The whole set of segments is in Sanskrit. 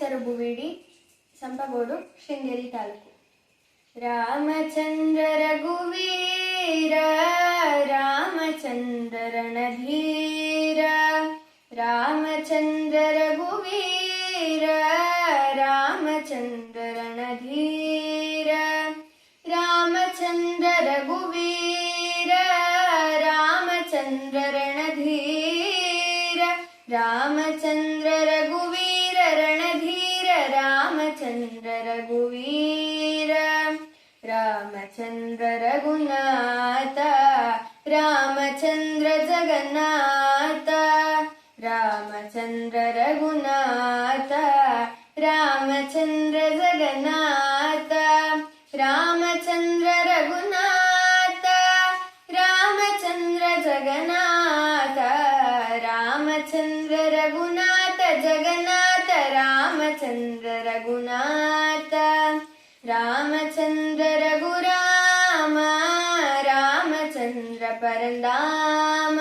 ಹೆಸರು ಬುವಿಡಿ ಸಂಪಗೋಡು ಶೃಂಗೇರಿ ತಾಲೂಕು ರಾಮಚಂದ್ರ ರಘುವೀರ ರಾಮಚಂದ್ರನ ಧೀರ ರಾಮಚಂದ್ರ ರಘುವೀರ ರಾಮಚಂದ್ರನ ಧೀರ ರಾಮಚಂದ್ರ ರಘುವೀರ ರಾಮಚಂದ್ರ ರಣಧೀರ ರಾಮಚಂದ್ರ రఘువీర రామచంద్ర రఘునాథ రామచంద్ర జగన్నాథ రామచంద్ర రఘునాథ రామచంద్ర జగన్నాథ రామచంద్ర రఘునాథ రామచంద్ర జగన్నాథ రామచంద్ర రఘునాథ జగన్నాథ రామచంద్ర రఘునాథ रामचन्द्र रघुराम रामचन्द्र परन्दाम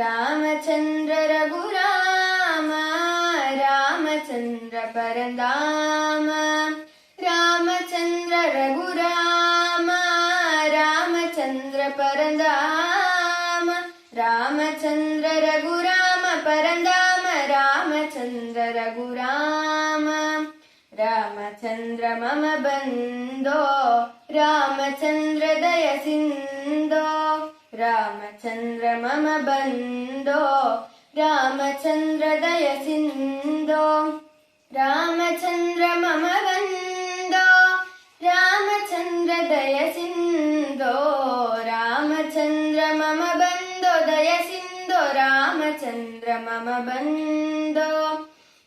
रामचन्द्र रघुराम रामचन्द्र परन्दाम रामचन्द्र रघुराम रामचन्द्र परन्दाम रामचन्द्र रघुराम परन्दाम रामचन्द्र रघुराम। ರಾಮಚಂದ್ರ ಮಮ ಬಂದೋ ರಾಮಚಂದ್ರ ದಯ ಸಿಂಧೋ ರಾಮಚಂದ್ರ ಮಮ ಬಂದೋ ರಾಮಚಂದ್ರ ದಯ ಸಿಂಧೋ ರಾಮಚಂದ್ರ ಮಮ ಬಂದೋ ರಾಮಚಂದ್ರ ದಯ ಸಿಂಧೋ ರಾಮಚಂದ್ರ ಮಮ ಬಂದೋ ದಯ ಸಿಂಧೋ ರಾಮಚಂದ್ರ ಮಮ ಬಂದೋ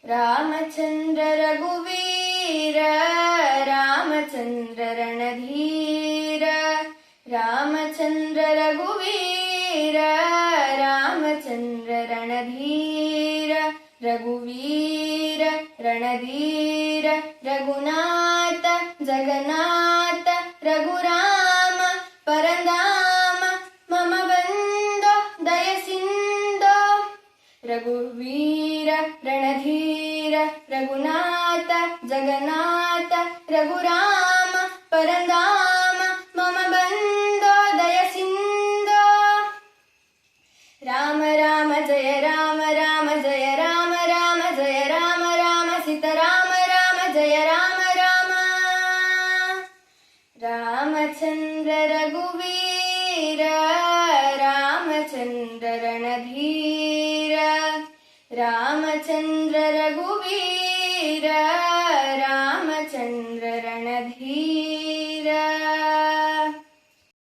ರಾಮಚಂದ್ರ ರಘುವೀರ रामचन्द्र रणधीर रामचन्द्र रघुवीर रामचन्द्र रणधीर रघुवीर रणधीर रघुनाथ जगन्नाथ रघुराम परन्दाम मम बन्धो दयसिन्धो रघुवीर रणधीर रघुनाथ जगन्नाथ रामचन्द्र रघुवीर रामचन्द्र रणधीर रामचन्द्र रघुवीर।